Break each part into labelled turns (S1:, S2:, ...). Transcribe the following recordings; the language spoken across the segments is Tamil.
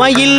S1: மயில்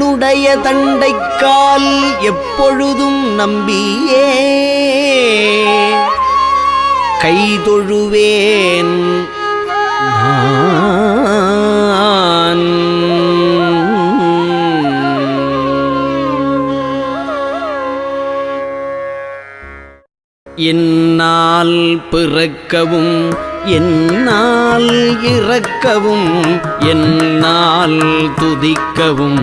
S1: தன்னுடைய தண்டைக்கால் எப்பொழுதும் நம்பியே. கைதொழுவேன் என்னால் பிறக்கவும் என்னால் இறக்கவும் என்னால் துதிக்கவும்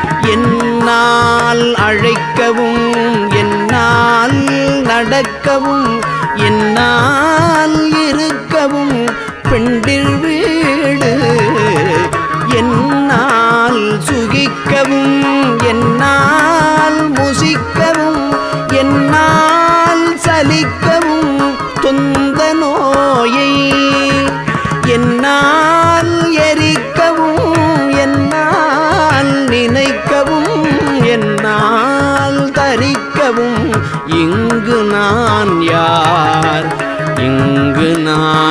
S1: என்னால் அழைக்கவும் என்னால் நடக்கவும் என்னால் இருக்கவும் பெண்டில் வீடு. என்னால் சுகிக்கவும் என்னால் முசிக்கவும் என்னால் சலிக்கவும் தொந்த நோயை என்னால்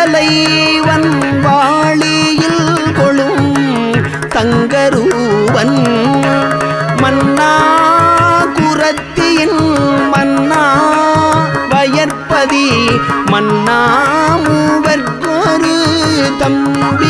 S1: தலைவன் வாழியில் கொழும் தங்கரூவன். மன்னா குரத்தியின் மன்னா வயற்பதி மன்னா மூவர்க்கொரு தம்பி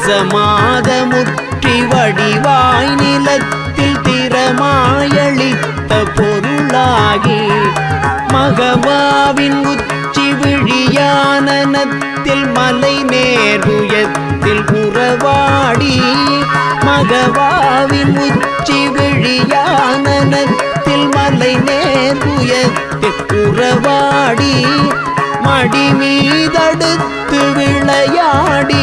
S1: ரசமாத முற்றி வடிவாய் நிலத்தில் திறமாயளித்த பொருளாகி மகவாவின் உச்சி விழியானனத்தில் மலை நேருயத்தில் உறவாடி மகவாவின் உச்சி விழியானனத்தில் மலை நேருயத்தில் உறவாடி மடி மீதடுத்து விளையாடி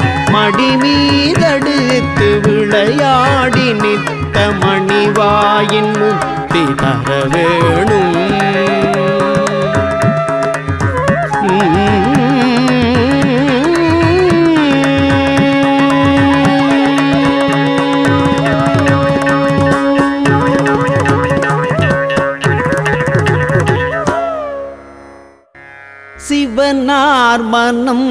S1: மடி மீதடுத்து விளையாடி நித்த மணிவாயின் முத்தி தர வேணும். சிவனார் மனம்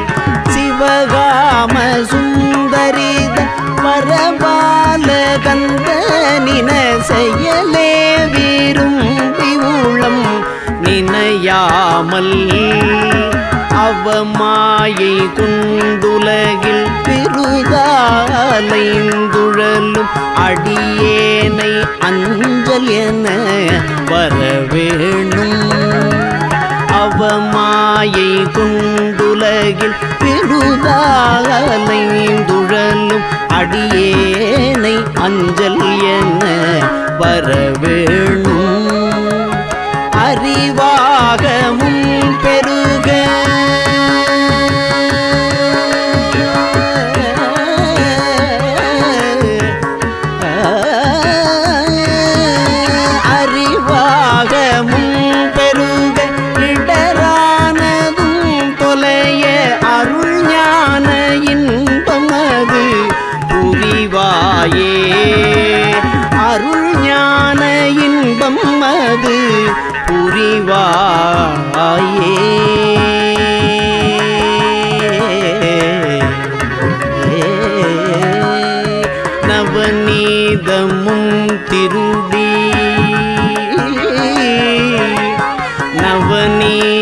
S1: தந்த நின செயலே விரும்பி உளம் நினையாமல். அவமாயை குண்டுலகில் பெருதாலைந்துழலும் அடியேனை அஞ்சல் என வரவேணும். அவமாயை குண்டுலகில் பெருதாலைந்துழலும் அடியேனை அஞ்சல் என வரவேணும் இன்பம் அது புரிவாயே. நவநீதமும் திருடி. நவநீதமும்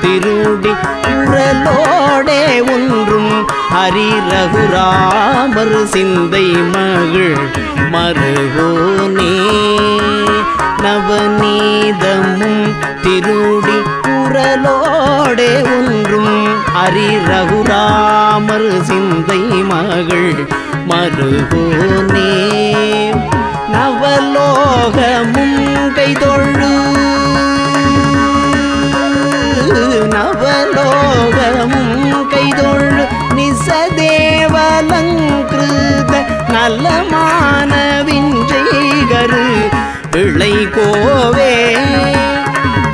S1: திருடி குரலோடே ஒன்றும் ஹரி ரகுராமர் சிந்தை மகள் மருகோனே. நவநீதமும் திருடி குரலோடே ஒன்றும் அரி ரகுராமர் சிந்தை மகள் மறுபோனே நவலோகமும் கைதொழு பிள்ளை கோவே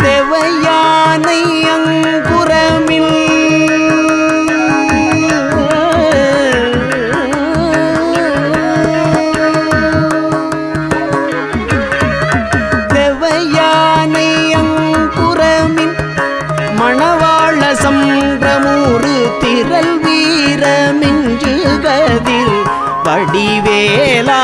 S1: தேவையானை அங்குரமில். தேவையானை அங்குரமின் மணவாள சம்பிரமூறு திரள் வீரமின்று கதில் வடிவேலா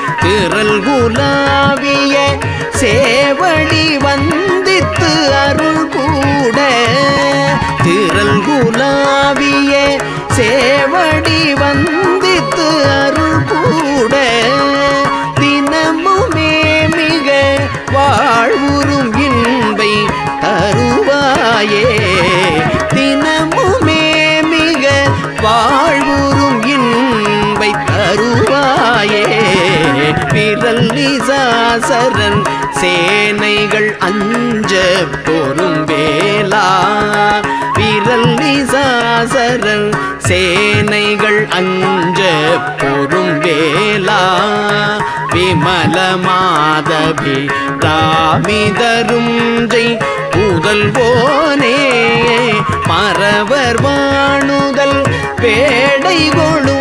S1: திரள் குலாவிய சேவடி வந்தித்து அருள் கூட. திரள் குலாவிய சேவடி வந்து நிசாசரன் சேனைகள் அஞ்ச பொறும் வேலா விரல் நிசாசரன் சேனைகள் அஞ்ச பொறும் வேலா விமல மாதவி ராமிதரும் ஜெய். புதல்வோனே மறவர் வாணுதல் பேடை கொழும்